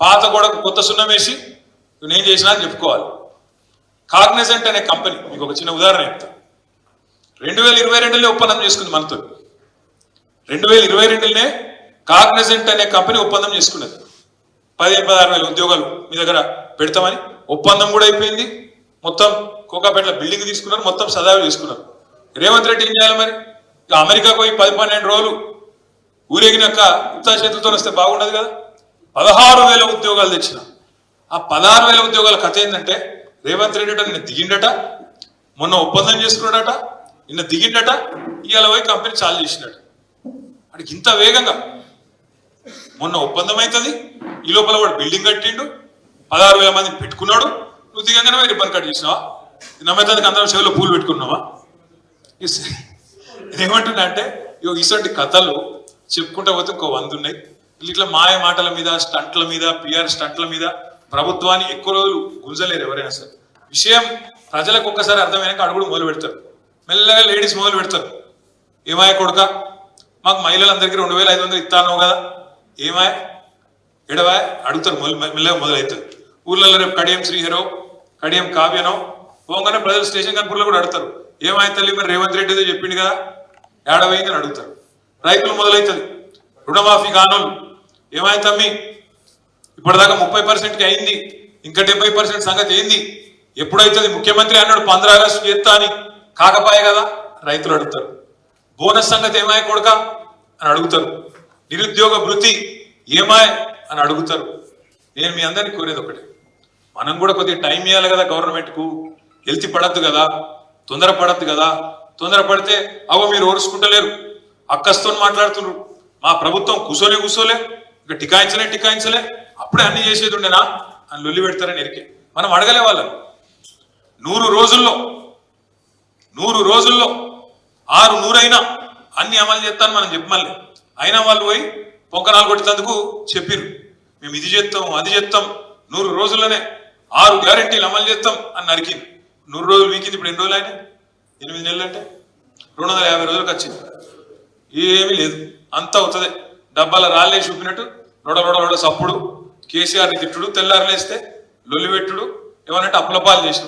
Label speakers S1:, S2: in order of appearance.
S1: పాత గోడకు కొత్త సున్నం వేసి "నువ్వు నేను చేసినా అని చెప్పుకోవాలి. కాగ్నిజెంట్ అనే కంపెనీ మీకు ఒక చిన్న ఉదాహరణ చెప్తా. రెండు వేల ఇరవై రెండులో ఒప్పందం చేసుకుంది మనతో. రెండు వేల ఇరవై రెండులోనే కాగ్నిజెంట్ అనే కంపెనీ ఒప్పందం చేసుకున్నది. పదిహేను పదహారు వేల ఉద్యోగాలు మీ దగ్గర పెడతామని ఒప్పందం కూడా అయిపోయింది. మొత్తం కోకాపేటలో బిల్డింగ్ తీసుకున్నారు మొత్తం సదావి తీసుకున్నారు రేవంత్ రెడ్డి ఏం చేయాలి మరి? ఇక అమెరికా పోయి పది పన్నెండు రోజులు ఊరేగినాక ఉత్తా చేతులతో వస్తే బాగుండదు కదా. పదహారు వేల ఉద్యోగాలు తెచ్చిన. ఆ పదహారు వేల ఉద్యోగాల కథ ఏంటంటే రేవంత్ రెడ్డి నిన్న దిగిండట మొన్న ఒప్పందం చేసుకున్నాడట నిన్న దిగిండట ఇవాళ పోయి కంపెనీ చాలు చేసినాడు అడికి ఇంత వేగంగా. మొన్న ఒప్పందం అవుతుంది ఈ లోపల వాడు బిల్డింగ్ కట్టిండు పదహారు వేల మందిని పెట్టుకున్నాడు నువ్వు దిగంగానే మీరు రిబ్బన్ కట్ చేసినావా? నమ్మేదానికి అందరం చెవిలో పూలు పెట్టుకున్నావా? ఇస్- నేనేమంటున్నా అంటే ఇగో ఇటువంటి కథలు చెప్పుకుంటా పోతే ఇంకో వంద ఉన్నాయి. ఇట్లా మాయ మాటల మీద స్టంట్ల మీద పిఆర్ స్టంట్ల మీద ప్రభుత్వాన్ని ఎక్కువ రోజులు గుంజలేరు ఎవరైనా సరే. విషయం ప్రజలకు ఒక్కసారి అర్థమైనాక అడుగుడు మొదలు పెడతారు. మెల్లగా లేడీస్ మొదలు పెడతారు. ఏమాయ కొడుక? మాకు మహిళలందరికీ రెండు వేల ఐదు వందలు ఇస్తాను కదా. ఏమాయ ఎడవాయ అడుగుతారు మొదలు మెల్లగా మొదలవుతుంది ఊర్లలో రేపు కడియం శ్రీహరో కడియం కావ్యనో పోగానే ప్రజలు స్టేషన్ కనుపూర్లో కూడా అడుగుతారు. ఏమాయి తల్లి మరి రేవంత్ రెడ్డి ఏదో చెప్పిండు కదా? ఏడవైందని అడుగుతారు. రైతులు మొదలవుతుంది రుణమాఫీ కానోళ్ళు. ఏమాయి తమ్మి? ఇప్పటిదాకా ముప్పై పర్సెంట్కి అయింది. ఇంకా డెబ్బై పర్సెంట్ సంగతి ఏంది? ఎప్పుడైతుంది? ముఖ్యమంత్రి అన్నాడు పంద్రా ఆగస్టు చేస్తా అని. కాకపాయే కదా? రైతులు అడుగుతారు. బోనస్ సంగతి ఏమాయ కొడక? అని అడుగుతారు. నిరుద్యోగ భృతి ఏమాయ? అని అడుగుతారు. నేను మీ అందరినీ కోరేది ఒకటి. మనం కూడా కొద్దిగా టైం ఇవ్వాలి కదా గవర్నమెంట్కు. హెల్త్ పడద్దు కదా? తొందర పడద్దు కదా? తొందర పడితే అవో మీరు ఓర్చుకుంటలేరు. అక్కస్తో మాట్లాడుతున్నారు. మా ప్రభుత్వం కూసోలే కూసోలే. ఇక టికాయించలే టికాయించలే. అప్పుడే అన్ని చేసేది ఉండేనా? అని లొల్లి పెడతారని ఎరికే. మనం అడగలే వాళ్ళని. నూరు రోజుల్లో నూరు రోజుల్లో ఆరు నూరైనా అన్ని అమలు చేస్తాను మనం చెప్పమల్లే అయినా వాళ్ళు పోయి పొంకనాలు కొట్టేందుకు చెప్పిరు మేము ఇది చేస్తాం అది చేస్తాం నూరు రోజుల్లోనే ఆరు గ్యారెంటీలు అమలు చేస్తాం అని నరికింది నూరు రోజులు వీకింది ఇప్పుడు ఎన్ని రోజులు ఆయన ఎనిమిది నెలలు అంటే? రెండు వందల యాభై రోజులకు వచ్చింది. ఏమీ లేదు. అంతా అవుతుంది. డబ్బాల రాళ్ళే చూపినట్టు లొడ నోడ లొడ సప్పుడు. కేసీఆర్ని తిట్టుడు తెల్లారులేస్తే లొల్లి పెట్టుడు ఏమనంటే అప్పులపాలు చేసిన